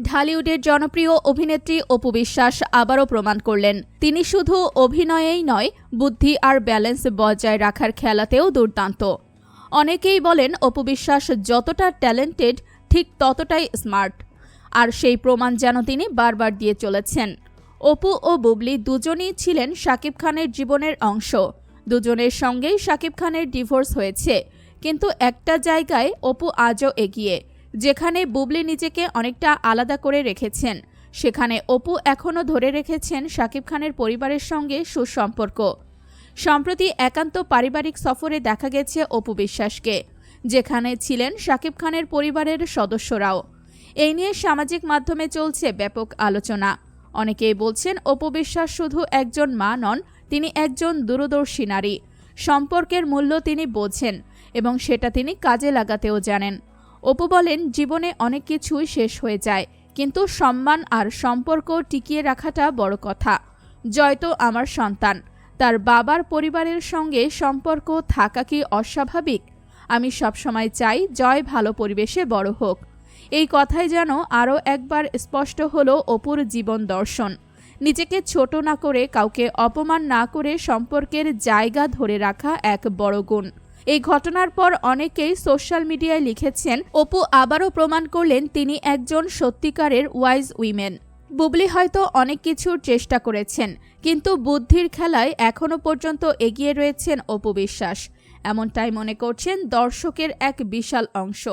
ঢালিউডের জনপ্রিয় অভিনেত্রী অপু বিশ্বাস আবারও প্রমাণ করলেন। তিনি শুধু অভিনয়েই নয়, বুদ্ধি আর ব্যালেন্স বজায় রাখার খেলাতেও দুর্দান্ত। অনেকেই বলেন অপু বিশ্বাস যতটা ট্যালেন্টেড ঠিক ততটাই স্মার্ট আর সেই প্রমাণ যেন তিনি বারবার দিয়ে চলেছেন। অপু ও বুবলি দুজনেই ছিলেন শাকিব খানের জীবনের অংশ। দুজনের সঙ্গেই শাকিব খানের ডিভোর্স হয়েছে। কিন্তু একটা জায়গায় অপু আজও এগিয়ে। যেখানে বুবলি নিজেকে অনেকটা আলাদা করে রেখেছেন। সেখানে অপু এখনও ধরে রেখেছেন শাকিব খানের পরিবারের সঙ্গে সুসম্পর্ক। সম্প্রতি একান্ত পারিবারিক সফরে দেখা গেছে অপু বিশ্বাসকে, যেখানে ছিলেন শাকিব খানের পরিবারের সদস্যরাও। এই নিয়ে সামাজিক মাধ্যমে চলছে ব্যাপক আলোচনা। অনেকেই বলছেন, অপু বিশ্বাস শুধু একজন মা নন, তিনি একজন দূরদর্শী নারী। সম্পর্কের মূল্য তিনি বোঝেন এবং সেটা তিনি কাজে লাগাতেও জানেন। অপু বলেন, জীবনে অনেক কিছুই শেষ হয়ে যায়, কিন্তু সম্মান আর সম্পর্ক টিকিয়ে রাখাটা বড় কথা। জয় তো আমার সন্তান। তার বাবার পরিবারের সঙ্গে সম্পর্ক থাকা কি অস্বাভাবিক? আমি সবসময় চাই জয় ভালো পরিবেশে বড় হোক। এই কথাই যেন আরও একবার স্পষ্ট হলো অপুর জীবন দর্শন। নিজেকে ছোট না করে, কাউকে অপমান না করে সম্পর্কের জায়গা ধরে রাখা এক বড় গুণ। এই ঘটনার পর অনেকেই সোশ্যাল মিডিয়ায় লিখেছেন, অপু আবারও প্রমাণ করলেন তিনি একজন সত্যিকারের ওয়াইজ উইমেন। বুবলি হয়তো অনেক কিছুর চেষ্টা করেছেন, কিন্তু বুদ্ধির খেলায় এখনও পর্যন্ত এগিয়ে রয়েছেন অপু বিশ্বাস। এমনটাই মনে করছেন দর্শকের এক বিশাল অংশ।